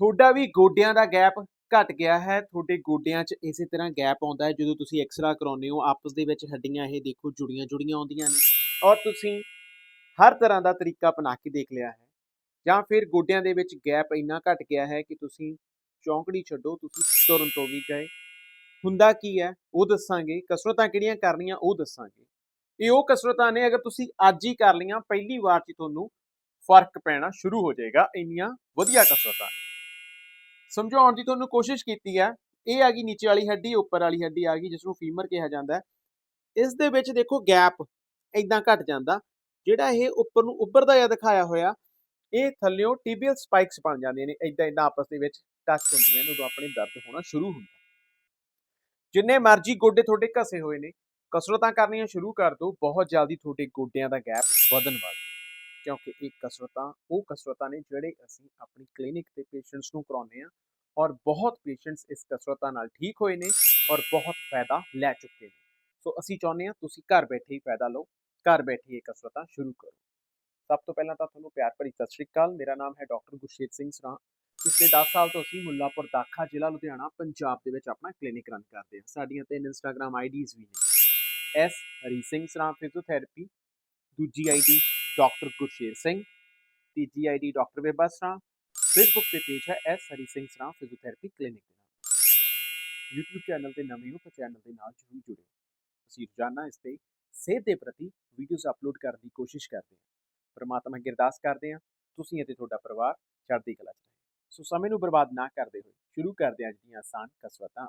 ਤੁਹਾਡਾ ਵੀ ਗੋਡਿਆਂ ਦਾ ਗੈਪ ਘਟ ਗਿਆ ਹੈ, ਤੁਹਾਡੇ ਗੋਡਿਆਂ 'ਚ ਇਸੇ ਤਰ੍ਹਾਂ ਗੈਪ ਆਉਂਦਾ ਹੈ, ਜਦੋਂ ਤੁਸੀਂ ਐਕਸਰਾ ਕਰਾਉਂਦੇ ਹੋ, ਆਪਸ ਦੇ ਵਿੱਚ ਹੱਡੀਆਂ ਇਹ ਦੇਖੋ ਜੁੜੀਆਂ ਜੁੜੀਆਂ ਆਉਂਦੀਆਂ ਨੇ ਔਰ ਤੁਸੀਂ ਹਰ ਤਰ੍ਹਾਂ ਦਾ ਤਰੀਕਾ ਅਪਣਾ ਕੇ ਦੇਖ ਲਿਆ ਹੈ ਜਾਂ ਫਿਰ ਗੋਡਿਆਂ ਦੇ ਵਿੱਚ ਗੈਪ ਇੰਨਾ ਘਟ ਗਿਆ ਹੈ ਕਿ ਤੁਸੀਂ ਚੌਂਕੜੀ ਛੱਡੋ, ਤੁਸੀਂ ਤੁਰਨ ਤੋਂ ਵੀ ਗਏ। ਹੁੰਦਾ ਕੀ ਹੈ? ਉਹ ਦੱਸਾਂਗੇ, ਕਸਰਤਾਂ ਕਿਹੜੀਆਂ ਕਰਨੀਆਂ ਉਹ ਦੱਸਾਂਗੇ। ਇਹ ਉਹ ਕਸਰਤਾਂ ਨੇ, ਅਗਰ ਤੁਸੀਂ ਅੱਜ ਹੀ ਕਰ ਲਈਆਂ, ਪਹਿਲੀ ਵਾਰ 'ਚ ਤੁਹਾਨੂੰ ਫ਼ਰਕ ਪੈਣਾ ਸ਼ੁਰੂ ਹੋ ਜਾਏਗਾ, ਇੰਨੀਆਂ ਵਧੀਆ ਕਸਰਤਾਂ ਸਮਝਾਉਣ ਦੀ ਤੁਹਾਨੂੰ ਕੋਸ਼ਿਸ਼ ਕੀਤੀ ਹੈ, ਇਹ ਆ ਗਈ ਨੀਚੇ ਵਾਲੀ ਹੱਡੀ, ਉੱਪਰ ਵਾਲੀ ਹੱਡੀ ਆ ਗਈ ਜਿਸ ਨੂੰ ਫੀਮਰ ਕਿਹਾ ਜਾਂਦਾ ਹੈ। ਇਸ ਦੇ ਵਿੱਚ ਦੇਖੋ ਗੈਪ ਇਦਾਂ ਘਟ ਜਾਂਦਾ, ਜਿਹੜਾ ਇਹ ਉੱਪਰ ਨੂੰ ਉੱਭਰਦਾ ਜਾਂ ਦਿਖਾਇਆ ਹੋਇਆ, ਇਹ ਥੱਲਿਓਂ ਟੀਬੀਅਲ ਸਪਾਈਕਸ ਬਣ ਜਾਂਦੀਆਂ ਨੇ ਇਦਾਂ ਇਦਾਂ ਆਪਸ ਦੇ ਵਿੱਚ ਟੱਚ ਹੁੰਦੀਆਂ ਨੇ, ਉਦੋਂ ਆਪਣੇ ਦਰਦ ਹੋਣਾ ਸ਼ੁਰੂ ਹੁੰਦਾ। ਜਿੰਨੇ ਮਰਜ਼ੀ ਗੋਡੇ ਤੁਹਾਡੇ ਘਸੇ ਹੋਏ ਨੇ, ਕਸਰਤਾਂ ਕਰਨੀਆਂ ਸ਼ੁਰੂ ਕਰ ਦਿਓ, ਬਹੁਤ ਜਲਦੀ ਤੁਹਾਡੇ ਗੋਡਿਆਂ ਦਾ ਗੈਪ ਵਧਣ ਵਾਲਾ ਕਿਉਂਕਿ ਇਹ ਕਸਰਤਾਂ, ਉਹ ਕਸਰਤਾਂ ਨੇ ਜਿਹੜੇ ਅਸੀਂ ਆਪਣੀ ਕਲੀਨਿਕ ਤੇ ਪੇਸ਼ੈਂਟਸ ਨੂੰ ਕਰਾਉਂਦੇ ਆ ਔਰ ਬਹੁਤ ਪੇਸ਼ੈਂਟਸ ਇਸ ਕਸਰਤਾਂ ਨਾਲ ਠੀਕ ਹੋਏ ਨੇ ਔਰ ਬਹੁਤ ਫਾਇਦਾ ਲੈ ਚੁੱਕੇ ਨੇ। ਸੋ ਅਸੀਂ ਚਾਹੁੰਦੇ ਹਾਂ ਤੁਸੀਂ ਘਰ ਬੈਠੇ ਹੀ ਫਾਇਦਾ ਲਓ, ਘਰ ਬੈਠੇ ਇਹ ਕਸਰਤਾਂ ਸ਼ੁਰੂ ਕਰੋ। ਸਭ ਤੋਂ ਪਹਿਲਾਂ ਤਾਂ ਤੁਹਾਨੂੰ ਪਿਆਰ ਭਰੀ ਸਤਿ ਸ਼੍ਰੀ ਅਕਾਲ, ਮੇਰਾ ਨਾਮ ਹੈ ਡਾਕਟਰ ਗੁਰਸ਼ੇਤ ਸਿੰਘ ਸਰਾਂ। ਪਿਛਲੇ 10 ਸਾਲ ਤੋਂ ਅਸੀਂ ਮੁੱਲਾਪੁਰ ਦਾਖਾ ਜ਼ਿਲ੍ਹਾ ਲੁਧਿਆਣਾ, ਪੰਜਾਬ ਦੇ ਵਿੱਚ ਆਪਣਾ ਕਲੀਨਿਕ ਰਨ ਕਰਦੇ ਹਾਂ। ਸਾਡੀਆਂ ਤਿੰਨ ਇੰਸਟਾਗ੍ਰam ਆਈਡੀਜ਼ ਵੀ ਨੇ। ਐਸ ਹਰੀ ਸਿੰਘ ਸਰਾਂ ਫਿਜ਼ੀਓਥੈਰੇਪੀ ਦੂਜੀ ਆਈਡੀ ਡਾਕਟਰ ਗੁਰਸ਼ੇਰ ਸਿੰਘ, ਤੀਜੀ ਆਈਡੀ ਡਾਕਟਰ ਬੇਬਾ ਸਰਾਂ ਫੇਸਬੁੱਕ ਤੇ ਪੇਜ ਹੈ ਐਸ ਹਰੀ ਸਿੰਘ ਸਰਾਂ, ਫਿਜ਼ੀਓਥੈਰੇਪੀ ਕਲੀਨਿਕ ਦੇ ਨਾਲ। YouTube ਚੈਨਲ ਤੇ ਨਵੇਂ ਹੋ ਤਾਂ ਚੈਨਲ ਦੇ ਨਾਲ ਜਰੂਰ ਜੁੜਿਓ। ਅਸੀਂ ਰੋਜ਼ਾਨਾ ਇਸ ਤੇ ਸਿਹਤ ਦੇ ਪ੍ਰਤੀ ਵੀਡੀਓਜ਼ ਅਪਲੋਡ ਕਰਨ ਦੀ ਕੋਸ਼ਿਸ਼ ਕਰਦੇ ਹਾਂ। ਪਰਮਾਤਮਾ ਅੱਗੇ ਅਰਦਾਸ ਕਰਦੇ ਹਾਂ, ਤੁਸੀਂ ਅਤੇ ਤੁਹਾਡਾ ਪਰਿਵਾਰ ਚੜ੍ਹਦੀ ਕਲਾ 'ਚ ਰਹੇ। ਸੋ ਸਮੇਂ ਨੂੰ ਬਰਬਾਦ ਨਾ ਕਰਦੇ ਹੋਏ ਸ਼ੁਰੂ ਕਰਦੇ ਹਾਂ ਅੱਜ ਦੀਆਂ ਆਸਾਨ ਕਸਰਤਾਂ।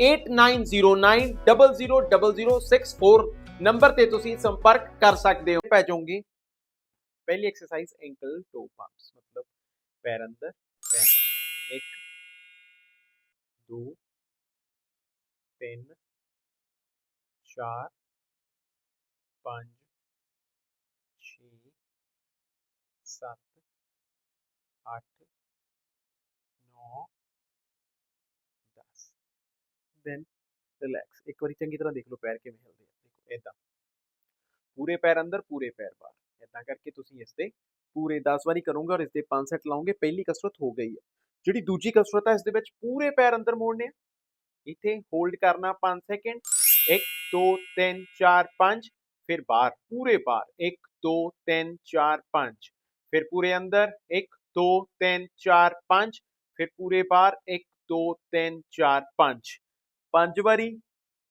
एट नाइन ज़ीरो नाइन संपर्क कर सकते हो पै जाओगे पहली एक्सरसाइज एंकल टो पम्स मतलब पैर अंदर पैर एक दो तीन चार पाँच छत आठ ਦੈਨ ਰਿਲੈਕਸ ਇੱਕ ਵਾਰੀ ਚੰਗੀ ਤਰ੍ਹਾਂ ਦੇਖ ਲਓ ਪੈਰ ਕਿਵੇਂ ਹਿਲਦੇ ਆ ਦੇਖੋ ਇਦਾਂ ਪੂਰੇ ਪੈਰ ਅੰਦਰ ਪੂਰੇ ਪੈਰ ਬਾਹਰ ਇਦਾਂ ਕਰਕੇ ਤੁਸੀਂ ਇਸ ਤੇ ਪੂਰੇ 10 ਵਾਰੀ ਕਰੋਗੇ ਔਰ ਇਸ ਦੇ 5 ਸੈਟ ਲਾਓਗੇ ਪਹਿਲੀ ਕਸਰਤ ਹੋ ਗਈ ਹੈ ਜਿਹੜੀ ਦੂਜੀ ਕਸਰਤ ਹੈ ਇਸ ਦੇ ਵਿੱਚ ਪੂਰੇ ਪੈਰ ਅੰਦਰ ਮੋੜਨੇ ਆ ਇੱਥੇ ਹੋਲਡ ਕਰਨਾ 5 ਸੈਕਿੰਡ 1 2 3 4 5 ਫਿਰ ਬਾਹਰ ਪੂਰੇ ਬਾਹਰ 1 2 3 4 5 ਫਿਰ ਪੂਰੇ ਅੰਦਰ 1 2 3 4 5 ਫਿਰ ਪੂਰੇ ਬਾਹਰ 1 2 3 4 5 ਪੰਜ ਵਾਰੀ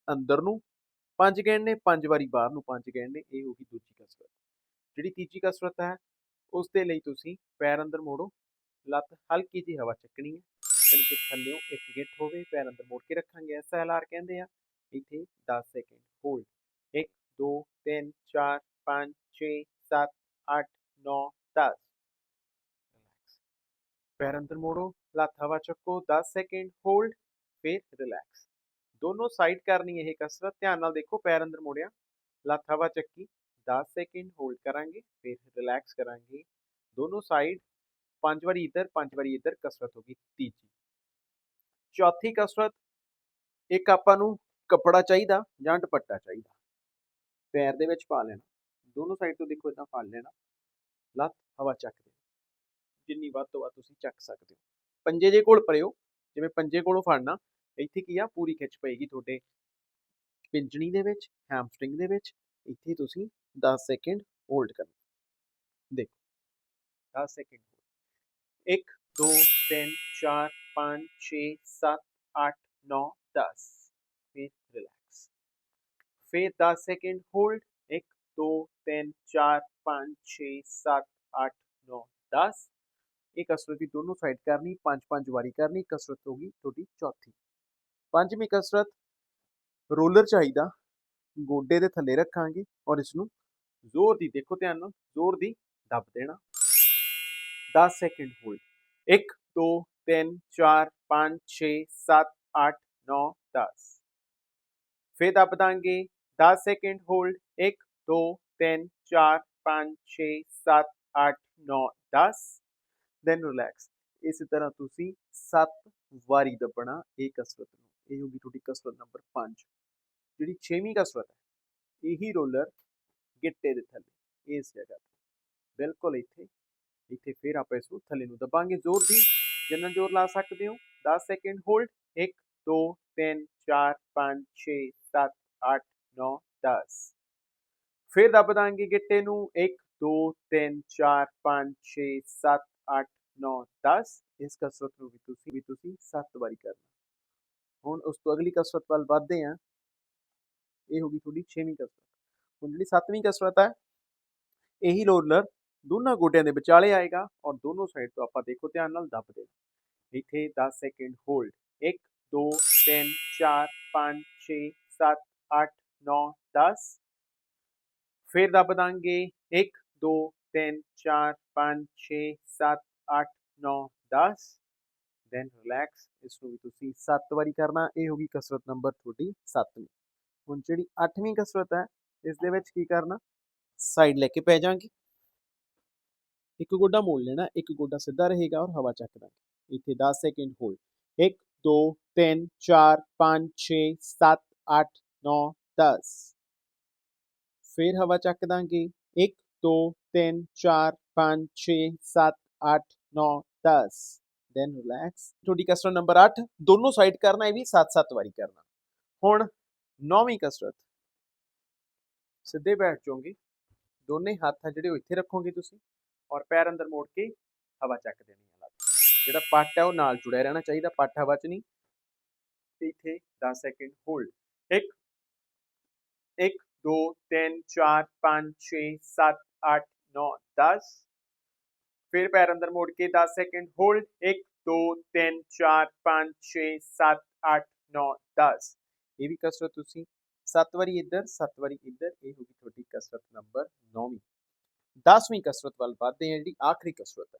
ਅੰਦਰ ਨੂੰ ਪੰਜ ਗਿਣਨੇ ਪੰਜ ਵਾਰੀ ਬਾਹਰ ਨੂੰ ਪੰਜ ਗਿਣਨੇ ਇਹ ਹੋ ਗਈ ਦੂਜੀ ਕਸਰਤ। ਜਿਹੜੀ ਤੀਜੀ ਕਸਰਤ ਹੈ, ਉਸ ਦੇ ਲਈ ਤੁਸੀਂ ਪੈਰ ਅੰਦਰ ਮੋੜੋ, ਲੱਤ ਹਲਕੀ ਜਿਹੀ ਹਵਾ ਚੱਕਣੀ ਹੈ, ਯਾਨੀ ਕਿ ਥੱਲਿਓਂ ਇੱਕ ਗਿੱਠ ਹੋਵੇ, ਪੈਰ ਅੰਦਰ ਮੋੜ ਕੇ ਰੱਖਾਂਗੇ ਐਸਐਲਆਰ ਕਹਿੰਦੇ ਆ, ਇੱਥੇ 10 ਸੈਕਿੰਡ ਹੋਲਡ। 1 2 3 4 5 6 7 8 9 10 ਪੈਰ ਅੰਦਰ ਮੋੜੋ, ਲੱਤ ਹਵਾ ਚੱਕੋ 10 ਸੈਕਿੰਡ ਹੋਲਡ, ਫਿਰ ਰਿਲੈਕਸ। ਦੋਨੋਂ ਸਾਈਡ ਕਰਨੀ ਇਹ ਕਸਰਤ, ਧਿਆਨ ਨਾਲ ਦੇਖੋ ਪੈਰ ਅੰਦਰ ਮੋੜਿਆ, ਲੱਤ ਹਵਾ ਚੱਕੀ 10 ਸੈਕਿੰਡ ਹੋਲਡ ਕਰਾਂਗੇ, ਫਿਰ ਰਿਲੈਕਸ ਕਰਾਂਗੇ, ਦੋਨੋਂ ਸਾਈਡ ਪੰਜ ਵਾਰੀ ਇੱਧਰ, ਪੰਜ ਵਾਰੀ ਇੱਧਰ ਕਸਰਤ ਹੋਗੀ ਤੀਜੀ। ਚੌਥੀ ਕਸਰਤ, ਇੱਕ ਆਪਾਂ ਨੂੰ ਕੱਪੜਾ ਚਾਹੀਦਾ ਜਾਂ ਦੁਪੱਟਾ ਚਾਹੀਦਾ। ਪੈਰ ਦੇ ਵਿੱਚ ਪਾ ਲੈਣਾ, ਦੋਨੋਂ ਸਾਈਡ ਤੋਂ ਦੇਖੋ ਇਦਾਂ ਫੜ ਲੈਣਾ, ਲੱਤ ਹਵਾ ਚੱਕ ਦੇ, ਜਿੰਨੀ ਵੱਧ ਤੋਂ ਵੱਧ ਤੁਸੀਂ ਚੱਕ ਸਕਦੇ ਹੋ। ਪੰਜੇ ਜੇ ਕੋਲ ਪਰਿਓ, ਜਿਵੇਂ ਪੰਜੇ ਕੋਲੋਂ ਫੜਨਾ ਇੱਥੇ ਕੀ ਆ, ਪੂਰੀ ਖਿੱਚ ਪਏਗੀ ਤੁਹਾਡੇ ਪਿੰਜਣੀ ਦੇ ਵਿੱਚ ਹੈਮਸਟ੍ਰਿੰਗ ਦੇ ਵਿੱਚ, ਇੱਥੇ ਤੁਸੀਂ 10 ਸੈਕਿੰਡ ਹੋਲਡ ਕਰਨਾ ਦੇਖੋ 10 ਸੈਕਿੰਡ 1 2 3 4 5 6 7 8 9 10 ਫਿਰ ਰਿਲੈਕਸ ਫਿਰ 10 ਸੈਕਿੰਡ ਹੋਲਡ 1 2 3 4 5 6 7 8 9 10 ਇਹ ਕਸਰਤ ਦੀ ਦੋਨੋਂ ਸਾਈਡ ਕਰਨੀ ਪੰਜ ਪੰਜ ਵਾਰੀ ਕਰਨੀ, ਕਸਰਤ ਹੋਗੀ ਤੁਹਾਡੀ ਚੌਥੀ। ਪੰਜਵੀਂ ਕਸਰਤ ਰੋਲਰ ਚਾਹੀਦਾ। ਗੋਡੇ ਦੇ ਥੱਲੇ ਰੱਖਾਂਗੇ ਔਰ ਇਸ ਨੂੰ ਜ਼ੋਰ ਦੀ, ਦੇਖੋ ਧਿਆਨ ਨਾਲ, ਜ਼ੋਰ ਦੀ ਦੱਬ ਦੇਣਾ। 10 ਸੈਕਿੰਡ ਹੋਲਡ 1 2 3 4 5 6 7 8 9 10 ਫਿਰ ਦੱਬ ਦਾਂਗੇ। 10 ਸੈਕਿੰਡ ਹੋਲਡ। 1 2 3 4 5 6 7 8 9 10 ਦੈਨ ਰਿਲੈਕਸ ਇਸੇ ਤਰ੍ਹਾਂ ਤੁਸੀਂ 7 ਵਾਰੀ ਦੱਬਣਾ ਇਹ ਕਸਰਤ ਨੂੰ। ਇਹ ਹੋਗੀ ਤੁਹਾਡੀ ਕਸਰਤ ਨੰਬਰ 5 ਜਿਹੜੀ 6ਵੀਂ ਕਸਰਤ ਹੈ, ਇਹੀ ਰੋਲਰ ਗਿੱਟੇ ਦੇ ਥੱਲੇ ਇਸ ਜਗ੍ਹਾ ਤੇ ਬਿਲਕੁਲ ਇੱਥੇ ਇੱਥੇ ਫਿਰ ਆਪਾਂ ਇਸ ਨੂੰ ਥੱਲੇ ਨੂੰ ਦਬਾਂਗੇ ਜ਼ੋਰ ਦੀ, ਜਿੰਨਾ ਜ਼ੋਰ ਲਾ ਸਕਦੇ ਹੋ 10 ਸੈਕਿੰਡ ਹੋਲਡ 1 2 3 4 5 6 7 8 9 10 ਫਿਰ ਦਬ ਦਾਂਗੇ ਗਿੱਟੇ ਨੂੰ 1 2 3 4 5 6 7 8 9 10 ਇਸ ਕਸਰਤ ਨੂੰ ਵੀ ਤੁਸੀਂ ਵੀ ਤੁਸੀਂ 7 ਵਾਰੀ ਕਰਨਾ। ਹੁਣ ਉਸ ਤੋਂ ਅਗਲੀ ਕਸਰਤ ਵੱਲ ਵਧਦੇ ਹਾਂ। ਇਹ ਹੋ ਗਈ ਤੁਹਾਡੀ 6ਵੀਂ ਕਸਰਤ। ਹੁਣ ਜਿਹੜੀ 7ਵੀਂ ਕਸਰਤ ਹੈ, ਇਹੀ ਰੋਲਰ ਦੋਨਾਂ ਗੋਡਿਆਂ ਦੇ ਵਿਚਾਲੇ ਆਏਗਾ ਔਰ ਦੋਨੋਂ ਸਾਈਡ ਤੋਂ ਆਪਾਂ ਦੇਖੋ ਧਿਆਨ ਨਾਲ ਦੱਬ ਦੇਣਾ ਇੱਥੇ 10 ਸੈਕਿੰਡ ਹੋਲਡ 1 2 3 4 5 6 7 8 9 10 ਫਿਰ ਦੱਬ ਦਾਂਗੇ। 1 2 3 4 5 6 7 8 9 10 ਦੈਨ ਰਿਲੈਕਸ ਇਸ ਨੂੰ ਵੀ ਤੁਸੀਂ 7 ਵਾਰੀ ਕਰਨਾ, ਇਹ ਹੋਗੀ ਕਸਰਤ ਨੰਬਰ ਤੁਹਾਡੀ 7ਵੀਂ ਹੁਣ ਜਿਹੜੀ 8ਵੀਂ ਕਸਰਤ ਹੈ, ਇਸ ਦੇ ਵਿੱਚ ਕੀ ਕਰਨਾ? ਸਾਈਡ ਲੈ ਕੇ ਪੈ ਜਾਾਂਗੇ ਇੱਕ ਗੋਡਾ ਮੋੜ ਲੈਣਾ, ਇੱਕ ਗੋਡਾ ਸਿੱਧਾ ਰਹੇਗਾ ਔਰ ਹਵਾ ਚੱਕ ਦਾਂਗੇ। ਇੱਥੇ 10 ਸੈਕਿੰਡ ਹੋਲਡ 1 2 3 4 5 6 7 8 9 10 ਫਿਰ ਹਵਾ ਚੱਕ ਦਾਂਗੇ। 1 2 3 4 5 6 7 8 9 10 ਦੈਨ ਰਿਲੈਕਸ ਤੁਹਾਡੀ ਕਸਰਤ ਨੰਬਰ 8 ਦੋਨੋਂ ਸਾਈਡ ਕਰਨਾ, ਇਹ ਵੀ 7-7 ਵਾਰੀ ਕਰਨਾ। ਹੁਣ ਨੌਵੀਂ ਕਸਰਤ ਸਿੱਧੇ ਬੈਠ ਜਾਓਗੇ। ਦੋਨੇ ਹੱਥ ਆ ਜਿਹੜੇ ਉਹ ਇੱਥੇ ਰੱਖੋਗੇ ਤੁਸੀਂ ਔਰ ਪੈਰ ਅੰਦਰ ਮੋੜ ਕੇ ਹਵਾ ਚੱਕ ਦੇਣੀ ਹੈ ਜਿਹੜਾ ਪੱਟ ਹੈ ਉਹ ਨਾਲ ਜੁੜਿਆ ਰਹਿਣਾ ਚਾਹੀਦਾ, ਪੱਟ ਹਵਾ 'ਚ ਨਹੀਂ। ਤੇ ਇੱਥੇ 10 ਸੈਕਿੰਡ ਹੋਲਡ 1 1 2 3 4 5 6 7 8 9 10 ਫਿਰ ਪੈਰ ਅੰਦਰ ਮੋੜ ਕੇ 10 ਸੈਕਿੰਡ ਹੋਲਡ 1 2 3 4 5 6 7 8 9 10 ਇਹ ਵੀ ਕਸਰਤ ਤੁਸੀਂ 7 ਵਾਰੀ ਇੱਧਰ 7 ਵਾਰੀ ਇੱਧਰ ਇਹ ਹੋਗੀ ਤੁਹਾਡੀ ਕਸਰਤ ਨੰਬਰ 9ਵੀਂ 10ਵੀਂ ਕਸਰਤ ਵੱਲ ਵਧਦੇ ਹਾਂ ਜਿਹੜੀ ਆਖਰੀ ਕਸਰਤ ਹੈ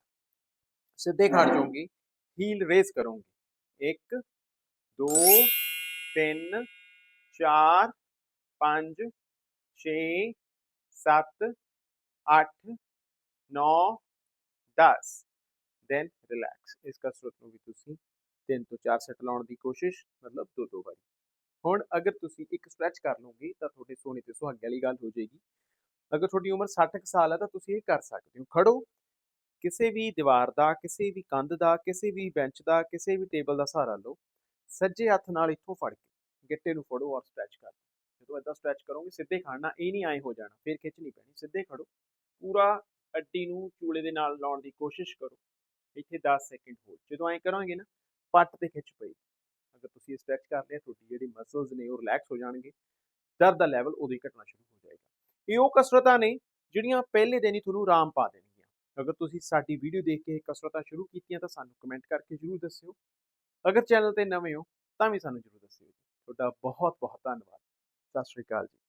ਸਿੱਧੇ ਖੜ ਜਾਓਗੇ ਹੀਲ ਰੇਸ ਕਰੋਗੇ 1 2 3 4 5 6 7 8 9 10 ਦੈਨ ਰਿਲੈਕਸ ਇਸ ਕਸਰਤ ਨੂੰ ਵੀ ਤੁਸੀਂ 3 ਤੋਂ 4 ਸੈਟ ਲਾਉਣ ਦੀ ਕੋਸ਼ਿਸ਼, ਮਤਲਬ ਦੋ ਦੋ ਵਾਰੀ। ਹੁਣ ਅਗਰ ਤੁਸੀਂ ਇੱਕ ਸਟ੍ਰੈਚ ਕਰ ਲਓਗੇ ਤਾਂ ਤੁਹਾਡੇ ਸੋਨੇ ਤੇ ਸੁਹਾਗੇ ਵਾਲੀ ਗੱਲ ਹੋ ਜਾਏਗੀ। ਅਗਰ ਤੁਹਾਡੀ ਉਮਰ 60 ਸਾਲ ਹੈ ਤਾਂ ਤੁਸੀਂ ਇਹ ਕਰ ਸਕਦੇ ਹੋ। ਖੜੋ। ਕਿਸੇ ਵੀ ਦੀਵਾਰ ਦਾ, ਕਿਸੇ ਵੀ ਕੰਧ ਦਾ, ਕਿਸੇ ਵੀ ਬੈਂਚ ਦਾ, ਕਿਸੇ ਵੀ ਟੇਬਲ ਦਾ ਸਹਾਰਾ ਲਓ। ਸੱਜੇ ਹੱਥ ਨਾਲ ਇੱਥੋਂ ਫੜ ਕੇ ਗਿੱਟੇ ਨੂੰ ਫੜੋ ਔਰ ਸਟ੍ਰੈਚ ਕਰੋ ਜਦੋਂ ਇਦਾਂ ਸਟ੍ਰੈਚ ਕਰੋਗੇ ਸਿੱਧੇ ਖੜਨਾ, ਇਹ ਨਹੀਂ ਆਏ ਹੋ ਜਾਣਾ, ਫਿਰ ਖਿੱਚ ਨਹੀਂ ਪੈਣੀ, ਸਿੱਧੇ ਖੜੋ। ਪੂਰਾ ਅੱਡੀ ਨੂੰ ਚੂਲੇ ਦੇ ਨਾਲ ਲਾਉਣ ਦੀ ਕੋਸ਼ਿਸ਼ ਕਰੋ। ਇੱਥੇ 10 ਸੈਕਿੰਡ ਹੋ ਜਦੋਂ ਐਂ ਕਰਾਂਗੇ ਨਾ, ਪੱਟ ਤੇ ਖਿੱਚ ਪਈ। ਅਗਰ ਤੁਸੀਂ ਇਹ ਸਟ੍ਰੈਚ ਕਰ ਲਿਆ, ਤੁਹਾਡੀ ਜਿਹੜੀ ਮਸਲਸ ਨੇ ਉਹ ਰਿਲੈਕਸ ਹੋ ਜਾਣਗੇ। ਦਰਦ ਦਾ ਲੈਵਲ ਉਦੋਂ ਹੀ ਘਟਣਾ ਸ਼ੁਰੂ ਹੋ ਜਾਏਗਾ। ਇਹ ਉਹ ਕਸਰਤਾਂ ਨੇ ਜਿਹੜੀਆਂ ਪਹਿਲੇ ਦਿਨ ਹੀ ਤੁਹਾਨੂੰ ਆਰਾਮ ਪਾ ਦੇਣਗੀਆਂ। ਅਗਰ ਤੁਸੀਂ ਸਾਡੀ ਵੀਡੀਓ ਦੇਖ ਕੇ ਇਹ ਕਸਰਤਾਂ ਸ਼ੁਰੂ ਕੀਤੀਆਂ, ਤਾਂ ਸਾਨੂੰ ਕਮੈਂਟ ਕਰਕੇ ਜਰੂਰ ਦੱਸਿਓ। ਅਗਰ ਚੈਨਲ ਤੇ ਨਵੇਂ ਹੋ, ਤਾਂ ਵੀ ਸਾਨੂੰ ਜਰੂਰ ਦੱਸਿਓ ਤੁਹਾਡਾ ਬਹੁਤ ਬਹੁਤ ਧੰਨਵਾਦ। ਸਤਿ ਸ਼੍ਰੀ ਅਕਾਲ ਜੀ।